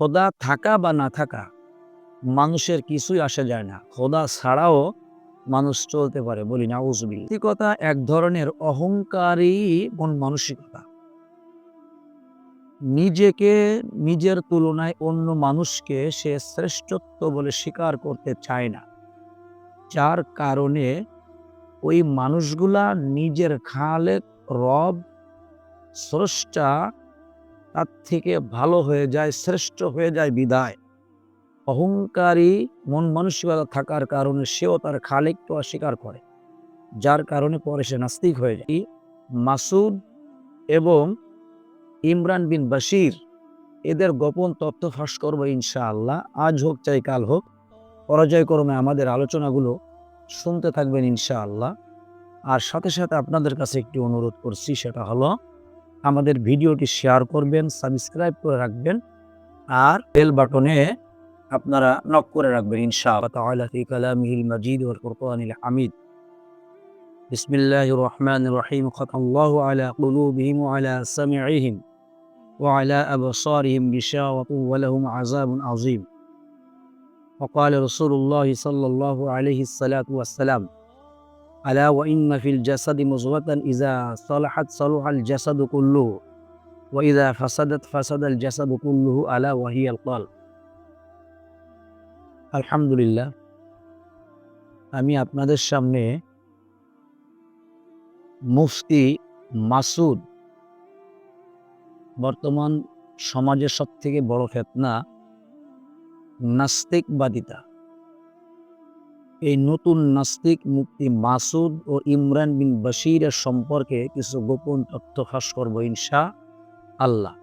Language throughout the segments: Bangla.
খোদা থাকা বা না থাকা, মানুষের কিছুই আসে যায় না। খোদা ছাড়াও মানুষ চলতে পারে বলি না উজবি কথা এক ধরনের অহংকারী মন মানসিকতা। নিজেকে, নিজের তুলনায় অন্য মানুষকে সে শ্রেষ্ঠত্ব বলে স্বীকার করতে চায় না। যার কারণে ওই মানুষগুলা নিজের খালেক রব, স্রষ্টা তার থেকে ভালো হয়ে যায়, শ্রেষ্ঠ হয়ে যায় বিদায়। অহংকারী মন মানসিকতা থাকার কারণে সেও তার খালেককে অস্বীকার করে, যার কারণে পরে সে নাস্তিক হয়ে যায়। মাসুদ এবং ইমরান বিন বাশির এদের গোপন তথ্য ফাঁস করব ইনশাআল্লাহ। আজ হোক চাই কাল হোক, পরাজয়ক্রমে আমাদের আলোচনাগুলো শুনতে থাকবেন ইনশাআল্লাহ। আর সাথে সাথে আপনাদের কাছে একটি অনুরোধ করছি, সেটা হলো আমাদের ভিডিওটি শেয়ার করবেন সাবস্ক্রাইব করে রাখবেন আর বেল বাটনে আপনারা নক করে রাখবেন ইনশাআল্লাহ তাআলা ফি কালামিহিল মাজিদ ওয়াল ফুরকানিল হামিদ বিসমিল্লাহির রহমানির রহিম খাতাল্লাহু আলা কুলুবিহিম ওয়া আলা সামিইহিম ওয়া আলা আবসারিহিম গিশাওয়াতুন ওয়া লাহুম আযাবুন আযীম وقال رسول الله صلى الله عليه الصلاة والسلام আলা ওয়া ইন্না ফিল জাসাদি ইজা সালাহাত সালাহাল জাসাদু কুল্লুহু আলা ওয়া হিয়াল আলহামদুলিল্লাহ, আমি আপনাদের সামনে মুফতি মাসুদ, বর্তমান সমাজের সব থেকে বড় ফেতনা, নাস্তিকবাদিতা। এই নতুন নাস্তিক মুক্তি মাসুদ ও ইমরান বিন বশিরের সম্পর্কে কিছু গোপন তথ্য ফাঁস করব ইনশা আল্লাহ।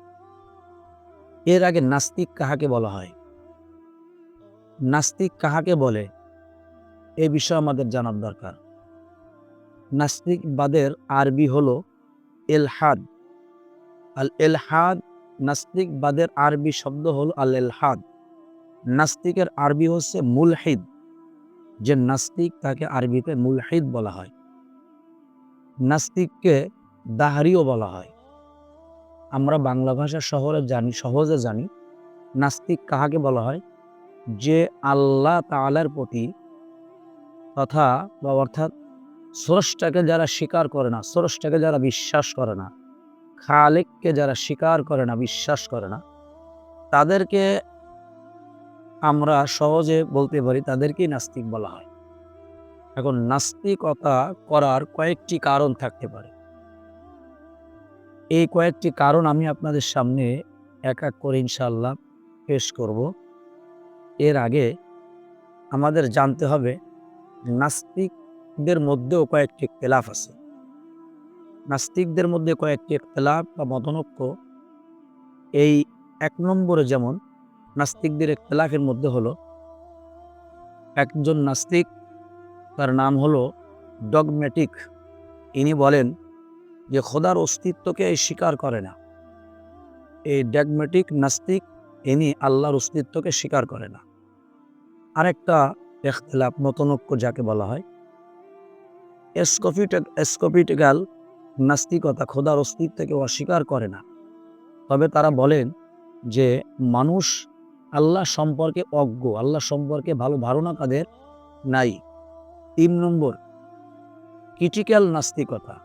এর আগে নাস্তিক কাহাকে বলা হয়? নাস্তিক কাহাকে বলে? এ বিষয়ে আমাদের জানার দরকার। নাস্তিকবাদের আরবি হলো এলহাদ। আল এলহাদ, নাস্তিকবাদের আরবি শব্দ হল আল এলহাদ। নাস্তিকের আরবি হচ্ছে মুলহিদ। যে নাস্তিক তাকে আরবিতে মুলহিদ বলা হয়। নাস্তিককে দাহারিও বলা হয়। আমরা বাংলা ভাষা শহরে জানি, সহজে জানি। নাস্তিক কাহাকে বলা হয়? যে আল্লাহ তালার প্রতি তথা বা অর্থাৎ স্রষ্টাকে যারা স্বীকার করে না, স্রষ্টাকে যারা বিশ্বাস করে না, খালেককে যারা স্বীকার করে না, বিশ্বাস করে না, তাদেরকে আমরা সহজে বলতে পারি তাদেরকেই নাস্তিক বলা হয়। এখন নাস্তিকতা করার কয়েকটি কারণ থাকতে পারে। এই কয়েকটি কারণ আমি আপনাদের সামনে এক এক করে ইনশাল্লাহ পেশ করব। এর আগে আমাদের জানতে হবে নাস্তিকদের মধ্যেও কয়েকটি তেলাফ আছে। নাস্তিকদের মধ্যে কয়েকটি তেলাফ বা মতনক্য এই এক নম্বরে যেমন নাস্তিকদের একতলাফের মধ্যে হলো। একজন নাস্তিক, তার নাম হলো ডগমেটিক ইনি বলেন যে, খোদার অস্তিত্বকে স্বীকার করে না। এই ডগমেটিক নাস্তিক, ইনি আল্লাহর অস্তিত্বকে স্বীকার করে না। আরেকটা এখতলাফ নতনক্য যাকে বলা হয়, এসকোপিট, এসকোপিটিক্যাল নাস্তিকতা খোদার অস্তিত্বকে অস্বীকার করে না। তবে তারা বলেন যে, মানুষ আল্লাহ সম্পর্কে অজ্ঞ, আল্লাহ সম্পর্কে ভালো ধারণা তাদের নাই। তিন নম্বর ক্রিটিক্যাল নাস্তিকতা।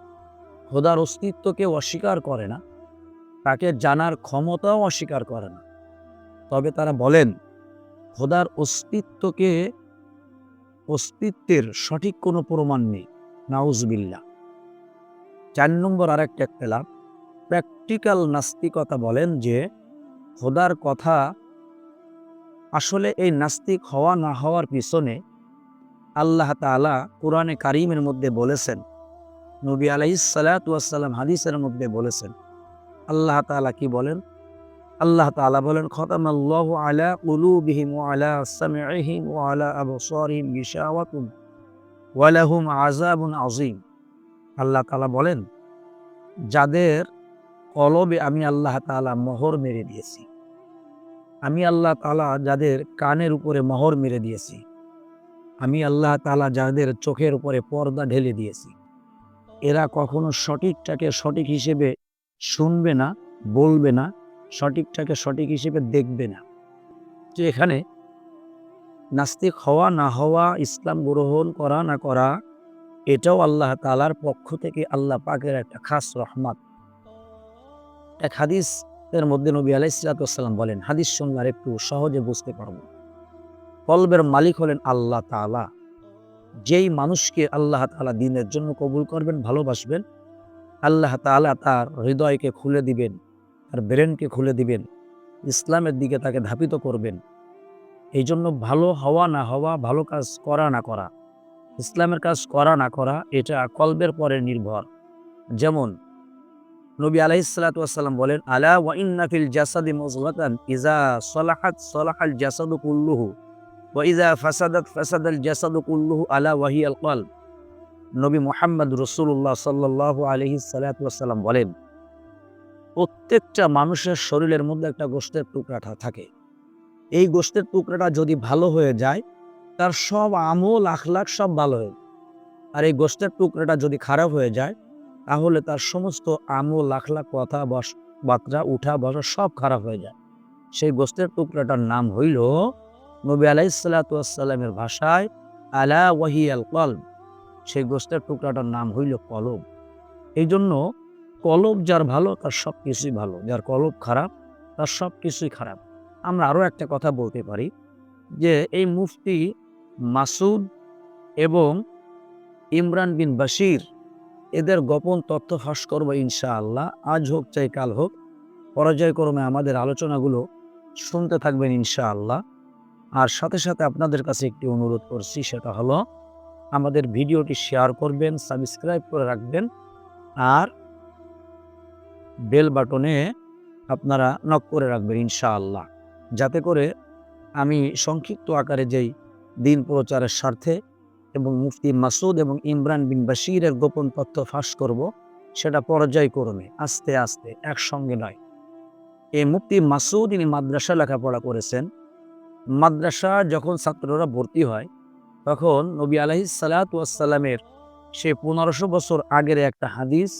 খোদার অস্তিত্বকে অস্বীকার করে না, তাকে জানার ক্ষমতাও অস্বীকার করে না। তবে তারা বলেন, খোদার অস্তিত্বকে অস্তিত্বের সঠিক কোনো প্রমাণ নেই। নাউজবিল্লা চার নম্বর আরেকটা একতলাপ প্র্যাকটিক্যাল নাস্তিকতা বলেন যে, খোদার কথা আসলে এই নাস্তিক হওয়া না হওয়ার পিছনে আল্লাহ তালা কোরআনে কারিমের মধ্যে বলেছেন, নবী আলাইসালাতাম হাদিসের মধ্যে বলেছেন। আল্লাহ তালা কি বলেন? আল্লাহ তালা বলেন খতাম আল্লাহ আলা উলুবিহিম আলা সামিহিম ও আলা আবসরিম গিশাওয়াতুম ওয়ালাহুম আজাবুন আজিম আল্লাহ তালা বলেন, যাদের কলবে আমি আল্লাহ তালা মোহর মেরে দিয়েছি। আমি আল্লাহ তালা যাদের কানের উপরে মহর মেরে দিয়েছি। আমি আল্লাহ তালা যাদের চোখের উপরে পর্দা ঢেলে দিয়েছি। এরা কখনো সঠিকটাকে সঠিক হিসেবে শুনবে না, বলবে না, সঠিকটাকে সঠিক হিসেবে দেখবে না। কিন্তু এখানে নাস্তিক হওয়া না হওয়া, ইসলাম গ্রহণ করা না করা, এটাও আল্লাহ তালার পক্ষ থেকে আল্লাহ পাকের একটা খাস রহমত। এক হাদিস এর মধ্যে নবী আলাইসালাম বলেন, হাদিস আর একটু সহজে বুঝতে পারব। কলবের মালিক হলেন আল্লাহ তালা যেই মানুষকে আল্লাহ তালা দিনের জন্য কবুল করবেন, ভালোবাসবেন, আল্লাহ তালা তার হৃদয়কে খুলে দিবেন, তার ব্রেনকে খুলে দিবেন, ইসলামের দিকে তাকে ধাপিত করবেন। এই জন্য ভালো হওয়া না হওয়া, ভালো কাজ করা না করা, ইসলামের কাজ করা না করা, এটা কলবের পরে নির্ভর। যেমন নবী আলাইসালাম বলেন, আলা ওয়াইন্নাফিল জাসাদি মজলাতান ইজা সলাহাত সলাহাল জাসাদু কুল্লুহু ওয়া ইজা ফাসাদাত ফাসাদাল জাসাদু কুল্লুহু আলা ওয়াহিয়াল কল নবী মোহাম্মদ রসুল্লাহ সাল্লাহ আলহি সালাতাম বলেন, প্রত্যেকটা মানুষের শরীরের মধ্যে একটা গোষ্ঠের টুকরাটা থাকে। এই গোষ্ঠের টুকরাটা যদি ভালো হয়ে যায়, তার সব আমল, আখলাখ সব ভালো হয়ে আর এই গোষ্ঠের টুকরাটা যদি খারাপ হয়ে যায় তাহলে তার সমস্ত আমল লাখ কথা বস বার্তা উঠা, বসা সব খারাপ হয়ে যায়। সেই গোস্তের টুকরাটার নাম হইল নবী আলাইসাল্লাতামের ভাষায় আলা ওয়াহি আল কলব। সেই গোস্তের টুকরাটার নাম হইল কলব। এই জন্য কলব যার ভালো, তার সব কিছুই ভালো। যার কলব খারাপ, তার সব কিছুই খারাপ। আমরা আরও একটা কথা বলতে পারি যে এই মুফতি মাসুদ এবং ইমরান বিন বাশির এদের গোপন তথ্য ফাঁস করব ইনশাআল্লাহ। আজ হোক চাই কাল হোক পরাজয়ক্রমে আমাদের আলোচনাগুলো শুনতে থাকবেন ইনশাআল্লাহ। আর সাথে সাথে আপনাদের কাছে একটি অনুরোধ করছি, সেটা হলো আমাদের ভিডিওটি শেয়ার করবেন, সাবস্ক্রাইব করে রাখবেন, আর বেল বাটনে আপনারা নক করে রাখবেন ইনশাআল্লাহ। যাতে করে আমি সংক্ষিপ্ত আকারে যেই দিন প্রচারের স্বার্থে এবং মুফতি মাসুদ এবং ইমরান বিন বাশিরের গোপন তথ্য ফাঁস করব, সেটা পর্যায়ক্রমে, আস্তে আস্তে, একসঙ্গে নয়। এই মুফতি মাসুদ ইনি মাদ্রাসা লেখাপড়া করেছেন। মাদ্রাসা যখন ছাত্ররা ভর্তি হয়, তখন নবী আলহি সালাতামের সে পনেরোশো বছর আগের একটা হাদিস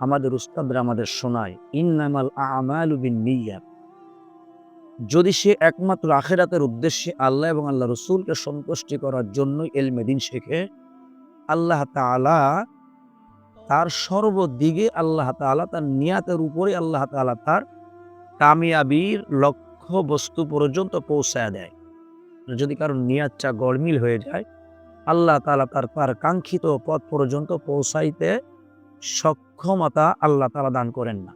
আমাদের উস্তাদরা আমাদের শোনায়, ইন্নামাল আমাল বিন নিয়াত। যদি সে একমাত্র আখেরাতের উদ্দেশ্যে আল্লাহ এবং আল্লাহ রসুলকে সন্তুষ্টি করার জন্য এলমেদিন শেখে, আল্লাহ তালা তার সর্বদিকে আল্লাহ তালা তার নিয়াতের উপরে আল্লাহ তালা তার কামিয়াবির লক্ষ্য বস্তু পর্যন্ত পৌঁছায় দেয়। যদি কারও নিয়াতটা গড়মিল হয়ে যায়, আল্লাহ তালা তার তার কাঙ্ক্ষিত পথ পর্যন্ত পৌঁছাইতে সক্ষমতা আল্লাহ তালা দান করেন না।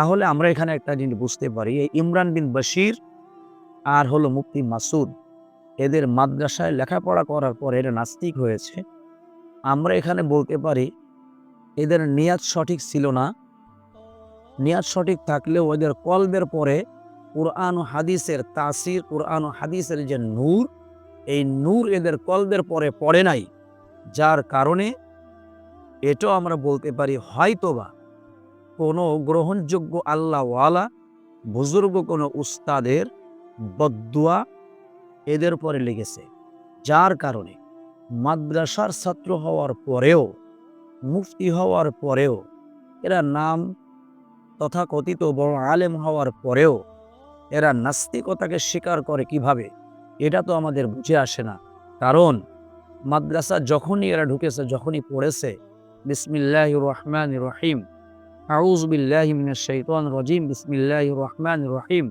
তাহলে আমরা এখানে একটা জিনিস বুঝতে পারি, এই ইমরান বিন বশির আর হলো মুফতি মাসুদ, এদের মাদ্রাসায় লেখাপড়া করার পর এরা নাস্তিক হয়েছে। আমরা এখানে বলতে পারি, এদের নিয়াত সঠিক ছিল না। নিয়াত সঠিক থাকলেও এদের কলবের পরে কোরআন ও হাদিসের তাসির, কোরআন ও হাদিসের যে নূর, এই নূর এদের কলবের পরে পড়ে নাই। যার কারণে এটাও আমরা বলতে পারি হয়তোবা কোনো গ্রহণযোগ্য আল্লাহওয়ালা, বুজুর্গ কোনো উস্তাদের বদুয়া এদের পরে লেগেছে। যার কারণে মাদ্রাসার ছাত্র হওয়ার পরেও, মুফতি হওয়ার পরেও, এরা নাম তথাকথিত বড় আলেম হওয়ার পরেও, এরা নাস্তিকতাকে স্বীকার করে কীভাবে? এটা তো আমাদের বুঝে আসে না। কারণ মাদ্রাসা যখনই এরা ঢুকেছে, যখনই পড়েছে বিসমিল্লাহ রহমান রহিম আউজ বিল্লাহ শৈতান রজিম বিসমিল্লাহ রহমান রহিম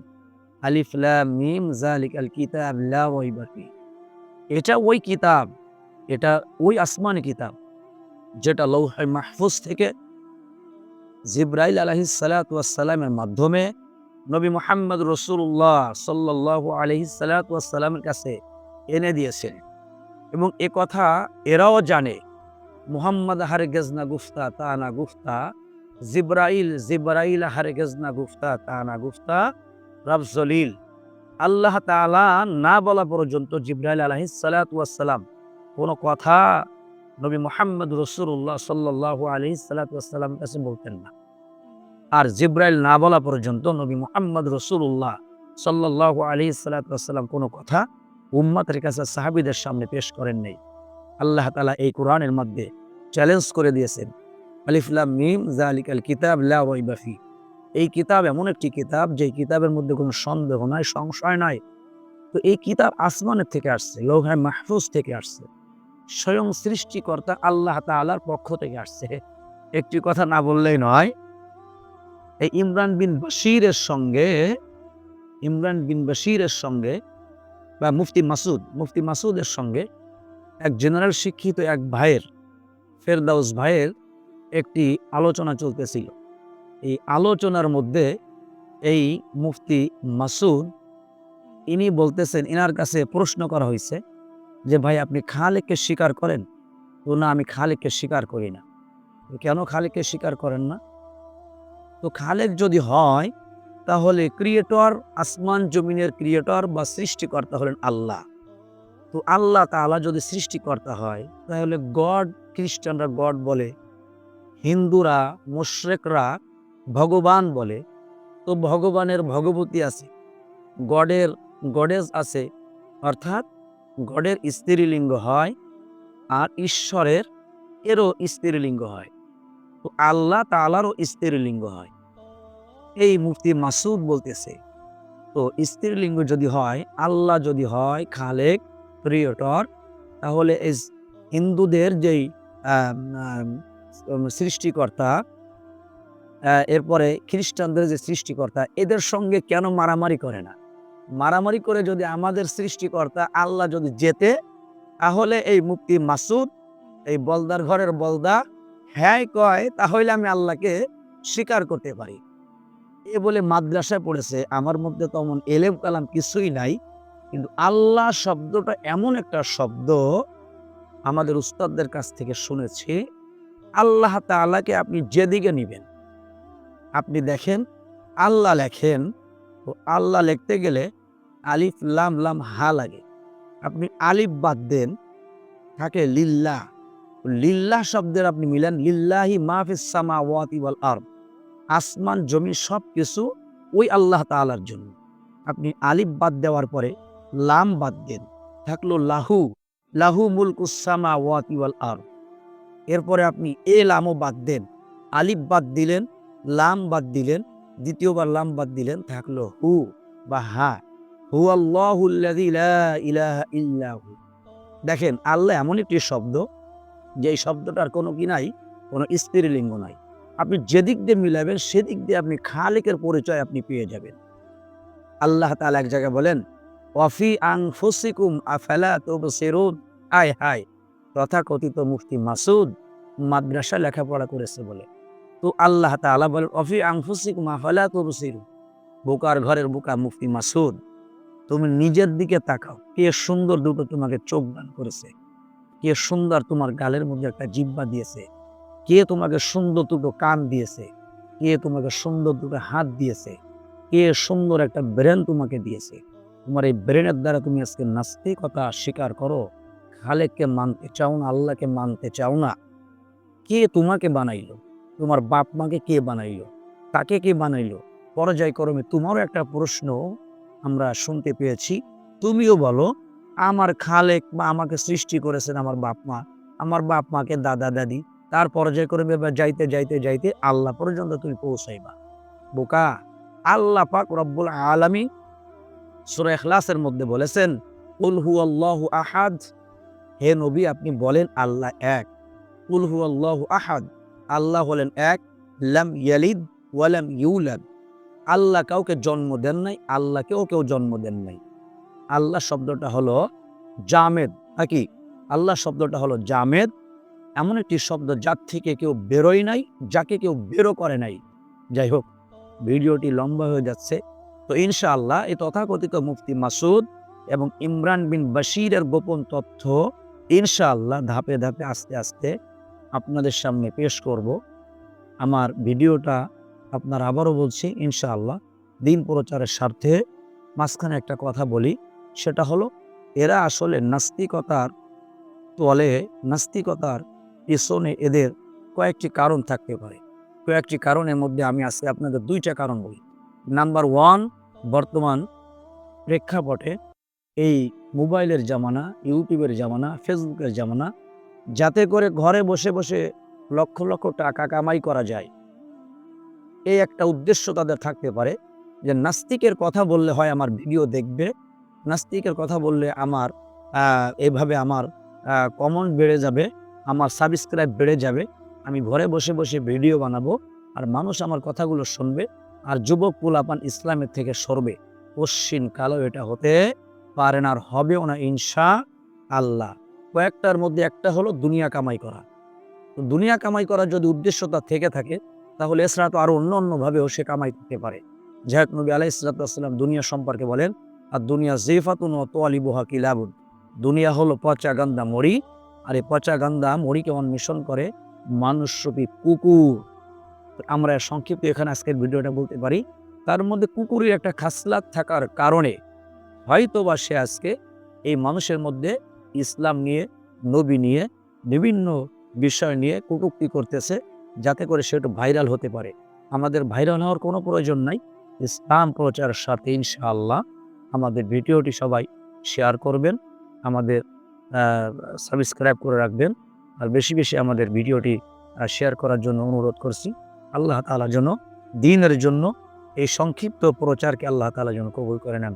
আলিফ লাম মিম জালিক আল কিতাব লা রাইবা ফি এটা ওই কিতাব, এটা ওই আসমানি কিতাব, যেটা লৌহে মাহফুজ থেকে জিব্রাইল আলহি সালাতামের মাধ্যমে নবী মোহাম্মদ রসুল্লাহ সাল্লাহ আলহি সালাতামের কাছে এনে দিয়েছেন। এবং এ কথা এরাও জানে, মুহাম্মদ হারে গেজনা গুফতা তানা গুফতা জিব্রাইল জিব্রাইল হারে গেজনা গুফতা তানা গুফতা রফজলিল আল্লাহ তালা না বলা পর্যন্ত জিব্রাইল আলহি সালাতাম কোনো কথা নবী মোহাম্মদ রসুল্লাহ সাল্লাহ আলহি সালাতাম কাছে বলতেন না। আর জিব্রাইল না বলা পর্যন্ত নবী মোহাম্মদ রসুল্লাহ সাল্লাহ আলী সাল্লাম কোনো কথা উম্মাতের কাছে সাহাবিদের সামনে পেশ করেন নেই। আল্লাহ তালা এই কোরআনের মধ্যে চ্যালেঞ্জ করে দিয়েছেন। আলিফুল্লাহ মিম জালিক আল কিতাব লাফি এই কিতাব এমন একটি কিতাব যে কিতাবের মধ্যে কোনো সন্দেহ নাই, সংশয় নাই। তো এই কিতাব আসমানের থেকে আসছে লৌহায় মাহফুজ থেকে আসছে। স্বয়ং সৃষ্টিকর্তা আল্লাহ তাআলার পক্ষ থেকে আসছে। একটি কথা না বললেই নয়, এই ইমরান বিন বশিরের সঙ্গে, ইমরান বিন বশিরের সঙ্গে বা মুফতি মাসুদ, মুফতি মাসুদের সঙ্গে এক জেনারেল শিক্ষিত এক ভাইয়ের, ফেরদাউস ভাইয়ের একটি আলোচনা চলতেছিল। এই আলোচনার মধ্যে এই মুফতি মাসুদ, ইনি বলতেছেন, ইনার কাছে প্রশ্ন করা হয়েছে যে, ভাই, আপনি খালেককে স্বীকার করেন? তো, না, আমি খালেককে স্বীকার করি না। কেন খালেককে স্বীকার করেন না? তো খালেক যদি হয়, তাহলে ক্রিয়েটর, আসমান জমিনের ক্রিয়েটর বা সৃষ্টিকর্তা হলেন আল্লাহ। তো আল্লাহ তাআলা যদি সৃষ্টিকর্তা হয়, তাহলে গড, খ্রিস্টানরা গড বলে হিন্দুরা, মুশ্রেকরা ভগবান বলে। তো ভগবানের ভগবতী আছে, গডের গডেজ আছে, অর্থাৎ গডের স্ত্রীলিঙ্গ হয় আর ঈশ্বরের এরও স্ত্রীলিঙ্গ হয়। তো আল্লাহ তালারও স্ত্রীলিঙ্গ হয়। এই মুফতি মাসুদ বলতেছে, তো স্ত্রীলিঙ্গ যদি হয়, আল্লাহ যদি হয়, খালেক, প্রিয়টর, তাহলে এই হিন্দুদের যেই সৃষ্টিকর্তা এরপরে খ্রিস্টানদের যে সৃষ্টিকর্তা, এদের সঙ্গে কেন মারামারি করে না? মারামারি করে যদি আমাদের সৃষ্টিকর্তা আল্লাহ যদি যেতে তাহলে এই মুক্তি মাসুদ, এই বলদার ঘরের বলদা হ্যাঁ কয়, তাহলে আমি আল্লাহকে স্বীকার করতে পারি। এ বলে মাদ্রাসায় পড়েছে, আমার মধ্যে তেমন এলেম কালাম কিছুই নাই, কিন্তু আল্লাহ শব্দটা এমন একটা শব্দ আমাদের উস্তাদদের কাছ থেকে শুনেছি। আল্লাহ তাআলাকে আপনি যেদিকে নিবেন। আপনি দেখেন, আল্লাহ লেখেন, তো আল্লাহ লিখতে গেলে আলিফ, লাম লাম, হা লাগে। আপনি আলিফ বাদ দেন, থাকে লিল্লা। লিল্লাহ শব্দের আপনি মিলেন, লিল্লাহি মাহফিস সামা ওয়াতি ওয়াল আরদ। আসমান জমি সব কিছু ওই আল্লাহ তাআলার জন্য। আপনি আলিফ বাদ দেওয়ার পরে লাম বাদ দেন, থাকল লাহু। লাহু মুলকুসামা ওয়াতি ওয়াল আরদ। এরপরে আপনি এ লামও বাদ দেন। আলিফ বাদ দিলেন, লাম বাদ দিলেন, দ্বিতীয়বার লাম বাদ দিলেন, থাকল হু বা হা। হু ইল্লাহু দেখেন, আল্লাহ এমন একটি শব্দ যে শব্দটার কোনো কি নাই, কোনো স্ত্রীলিঙ্গ নাই। আপনি যেদিক দিয়ে মিলাবেন, সেদিক দিয়ে আপনি খালেকের পরিচয় আপনি পেয়ে যাবেন। আল্লাহ তাআলা এক জায়গায় বলেন ওয়াফি আং ফসিকুম আফালা তুবসিরুন? আয়, হায়। তথাকথিত মুফতি মাসুদ মাদ্রাসা লেখাপড়া করেছে বলে। তো আল্লাহ তাআলা বলেন, অফি আংফুসিকুম আফালা তুবসিরুন? বোকার ঘরের বোকা মুফতি মাসুদ, তুমি নিজের দিকে তাকাও, কে সুন্দর দুটো তোমাকে চোখ দান করেছে, কে সুন্দর তোমার গালের মধ্যে একটা জিব্বা দিয়েছে, কে তোমাকে সুন্দর দুটো কান দিয়েছে, কে তোমাকে সুন্দর দুটো হাত দিয়েছে, কে সুন্দর একটা ব্রেন তোমাকে দিয়েছে। তোমার এই ব্রেনের দ্বারা তুমি আজকে নাস্তিকতা স্বীকার করো খালেককে মানতে চাও না, আল্লাহকে মানতে চাও না, কে তোমাকে বানাইলো? তোমার বাপ মাকে কে বানাইলো? তাকে কে বানাইলো? পর্যায়ক্রমে তোমারও একটা প্রশ্ন আমরা শুনতে পেয়েছি। তুমিও বলো, আমার খালেক বা আমাকে সৃষ্টি করেছেন আমার বাপ মা, আমার বাপ মাকে দাদা দাদি, তার পর্যায়ক্রমে বা যাইতে যাইতে যাইতে আল্লাহ পর্যন্ত তুমি পৌঁছাইবা। বোকা, আল্লাহ পাক রব্বুল আলামী সূরা ইখলাসের মধ্যে বলেছেন, কুল আল্লাহ আহাদ। হে নবী, আপনি বলেন আল্লাহ এক। কুল হুয়াল্লাহু আহাদ। আল্লাহ হলেন এক, লাম ইয়ালিদ ওয়ালাম ইউলাদ। আল্লাহ কাউকে জন্ম দেন নাই, আল্লাহকেও কেউ জন্ম দেন নাই। আল্লাহ শব্দটা হলো জামেদ। নাকি? আল্লাহ শব্দটা হলো জামেদ। এমন একটি শব্দ যার থেকে কেউ বেরোয় নাই, যাকে কেউ বেরো করে নাই। যাই হোক, ভিডিওটি লম্বা হয়ে যাচ্ছে। তো ইনশাআল্লাহ এই তথাকথিত মুফতি মাসুদ এবং ইমরান বিন বাশিরের গোপন তথ্য ইনশাআল্লাহ ধাপে ধাপে আস্তে আস্তে আপনাদের সামনে পেশ করব। আমার ভিডিওটা আপনার আবারও বলছি, ইনশাআল্লাহ দিন প্রচারের স্বার্থে মাঝখানে একটা কথা বলি, সেটা হলো এরা আসলে নাস্তিকতার তলে, নাস্তিকতার পেছনে এদের কয়েকটি কারণ থাকতে পারে। কয়েকটি কারণের মধ্যে আমি আজকে আপনাদের দুইটা কারণ বলি। নাম্বার ওয়ান, বর্তমান প্রেক্ষাপটে এই মোবাইলের জামানা, ইউটিউবের জামানা, ফেসবুকের জামানা, যাতে করে ঘরে বসে বসে লক্ষ লক্ষ টাকা কামাই করা যায়। এই একটা উদ্দেশ্য তাদের থাকতে পারে যে নাস্তিকের কথা বললে হয় আমার ভিডিও দেখবে, নাস্তিকের কথা বললে আমার এভাবে আমার কমেন্ট বেড়ে যাবে, আমার সাবস্ক্রাইব বেড়ে যাবে, আমি ঘরে বসে বসে ভিডিও বানাবো, আর মানুষ আমার কথাগুলো শুনবে, আর যুবক পোলাপান ইসলামের থেকে সরবে। পশ্চিম কালো এটা হতে পারে না আর হবেও না ইনশা আল্লাহ কয়েকটার মধ্যে একটা হলো দুনিয়া কামাই করা। তো দুনিয়া কামাই করার যদি উদ্দেশ্যতা থেকে থাকে, তাহলে এছাড়া তো আরও অন্য অন্যভাবেও সে কামাই করতে পারে। জাহাদ নবী আলাই ইসলাতাম দুনিয়া সম্পর্কে বলেন, আর দুনিয়া জেফাতুন ও তোয়ালি বোহা কিলাবুন। দুনিয়া হলো পচা গান্দা মরি আর এই পচা গান্দা মরিকে অন্বেষণ করে মানুষরূপী কুকুর। আমরা সংক্ষিপ্ত এখানে আজকের ভিডিওটা বলতে পারি, তার মধ্যে কুকুরের একটা খাসলাত থাকার কারণে হয়তো বা সে আজকে এই মানুষের মধ্যে ইসলাম নিয়ে, নবী নিয়ে, বিভিন্ন বিষয় নিয়ে কটুক্তি করতেছে যাতে করে সে একটু ভাইরাল হতে পারে। আমাদের ভাইরাল হওয়ার কোনো প্রয়োজন নাই। ইসলাম প্রচারের সাথে ইনশাআল্লাহ আমাদের ভিডিওটি সবাই শেয়ার করবেন, আমাদের সাবস্ক্রাইব করে রাখবেন আর বেশি বেশি আমাদের ভিডিওটি শেয়ার করার জন্য অনুরোধ করছি। আল্লাহ তালার জন্য দিনের জন্য এই সংক্ষিপ্ত প্রচারকে আল্লাহ তালা যেন কবুল করে নেন।